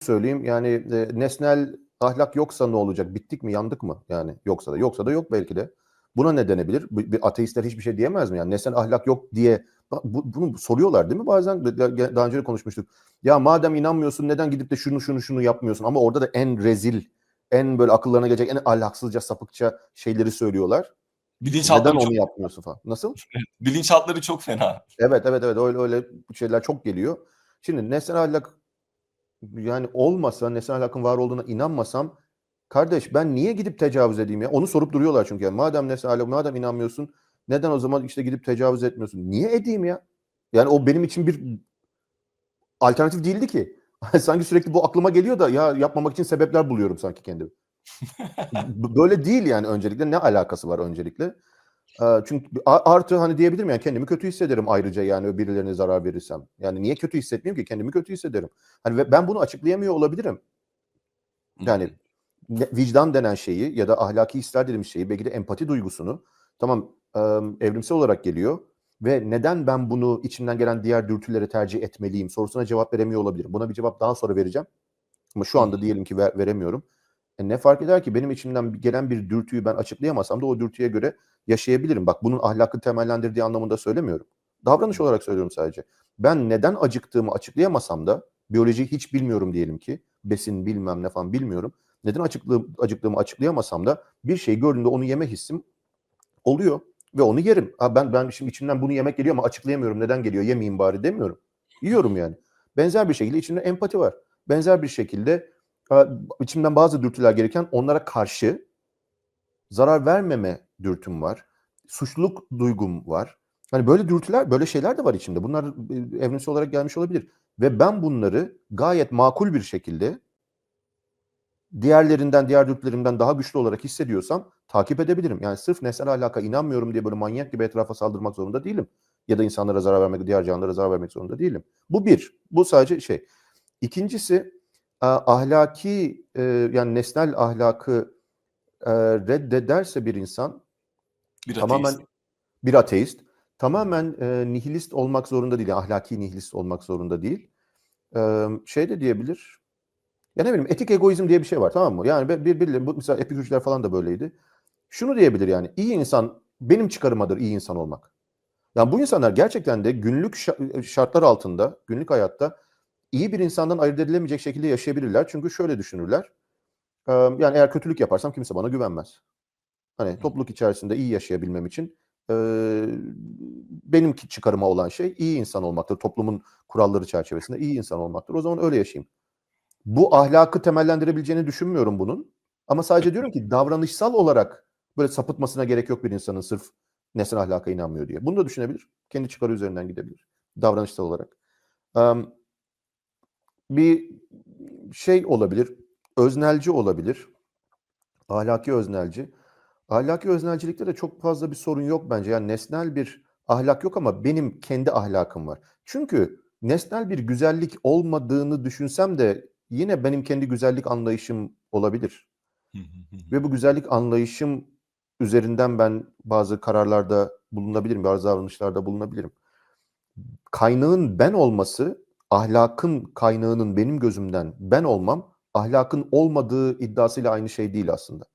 söyleyeyim yani e, nesnel ahlak yoksa ne olacak? Bittik mi? Yandık mı? Yani yoksa da yoksa da yok belki de. Buna ne denebilir? Bir, bir ateistler hiçbir şey diyemez mi? Yani nesnel ahlak yok diye bu, bunu soruyorlar değil mi bazen? Daha önce de konuşmuştuk. Ya madem inanmıyorsun neden gidip de şunu şunu şunu yapmıyorsun? Ama orada da en rezil, en böyle akıllarına gelecek en ahlaksızca, sapıkça şeyleri söylüyorlar. Bilinçaltları Neden çok, onu yapmıyorsun falan? Nasıl? bilinçaltları çok fena. Evet evet evet öyle öyle şeyler çok geliyor. Şimdi nesnel ahlak yani olmasa, nesnel ahlakın var olduğuna inanmasam kardeş ben niye gidip tecavüz edeyim ya? Onu sorup duruyorlar çünkü. Yani madem nesnel ahlak, madem inanmıyorsun neden o zaman işte gidip tecavüz etmiyorsun? Niye edeyim ya? Yani o benim için bir alternatif değildi ki. sanki sürekli bu aklıma geliyor da ya yapmamak için sebepler buluyorum sanki kendimi. Böyle değil yani öncelikle. Ne alakası var öncelikle? Ee, Çünkü artı hani diyebilirim yani kendimi kötü hissederim ayrıca yani birilerine zarar verirsem. Yani niye kötü hissetmeyeyim ki? Kendimi kötü hissederim. Hani ben bunu açıklayamıyor olabilirim. Yani vicdan denen şeyi ya da ahlaki hisler dediğimiz şeyi belki de empati duygusunu tamam evrimsel olarak geliyor ve neden ben bunu içimden gelen diğer dürtüleri tercih etmeliyim sorusuna cevap veremiyor olabilirim. Buna bir cevap daha sonra vereceğim. Ama şu anda diyelim ki ver- veremiyorum. E ne fark eder ki benim içimden gelen bir dürtüyü ben açıklayamasam da o dürtüye göre yaşayabilirim. Bak bunun ahlakı temellendirdiği anlamında söylemiyorum. Davranış olarak söylüyorum sadece. Ben neden acıktığımı açıklayamasam da biyolojiyi hiç bilmiyorum diyelim ki. Besin bilmem ne falan bilmiyorum. Neden acıklığım, acıktığımı açıklayamasam da bir şey gördüğümde onu yeme hissim oluyor ve onu yerim. Ha ben ben şimdi içimden bunu yemek geliyor ama açıklayamıyorum. Neden geliyor? Yemeyeyim bari demiyorum. Yiyorum yani. Benzer bir şekilde içimde empati var. Benzer bir şekilde içimden bazı dürtüler gereken onlara karşı zarar vermeme dürtüm var. Suçluluk duygum var. Hani böyle dürtüler, böyle şeyler de var içimde. Bunlar e, evrimsel olarak gelmiş olabilir. Ve ben bunları gayet makul bir şekilde diğerlerinden, diğer dürtülerimden daha güçlü olarak hissediyorsam takip edebilirim. Yani sırf nesnel ahlaka inanmıyorum diye böyle manyak gibi etrafa saldırmak zorunda değilim. Ya da insanlara zarar vermek, diğer canlılara zarar vermek zorunda değilim. Bu bir. Bu sadece şey. İkincisi ahlaki e, yani nesnel ahlakı e, reddederse bir insan Bir tamamen ateist. bir ateist tamamen e, nihilist olmak zorunda değil. yani ahlaki nihilist olmak zorunda değil. E, şey de diyebilir. Ya ne bileyim etik egoizm diye bir şey var tamam mı? Yani bir, bir, bu mesela epikürcüler falan da böyleydi. Şunu diyebilir yani iyi insan benim çıkarımadır iyi insan olmak. Yani bu insanlar gerçekten de günlük şa- şartlar altında, günlük hayatta iyi bir insandan ayırt edilemeyecek şekilde yaşayabilirler. Çünkü şöyle düşünürler. e, Yani eğer kötülük yaparsam kimse bana güvenmez. Hani topluluk içerisinde iyi yaşayabilmem için e, benim çıkarıma olan şey iyi insan olmaktır. Toplumun kuralları çerçevesinde iyi insan olmaktır. O zaman öyle yaşayayım. Bu ahlakı temellendirebileceğini düşünmüyorum bunun. Ama sadece diyorum ki davranışsal olarak böyle sapıtmasına gerek yok bir insanın sırf nesnel ahlaka inanmıyor diye. Bunu da düşünebilir. Kendi çıkarı üzerinden gidebilir. Davranışsal olarak. Em, bir şey olabilir. Öznelci olabilir. Ahlaki öznelci. Ahlaki öznelcilikte de çok fazla bir sorun yok bence. Yani nesnel bir ahlak yok ama benim kendi ahlakım var. Çünkü nesnel bir güzellik olmadığını düşünsem de yine benim kendi güzellik anlayışım olabilir. Ve bu güzellik anlayışım üzerinden ben bazı kararlarda bulunabilirim, bazı davranışlarda bulunabilirim. Kaynağın ben olması, ahlakın kaynağının benim gözümden ben olmam, ahlakın olmadığı iddiasıyla aynı şey değil aslında.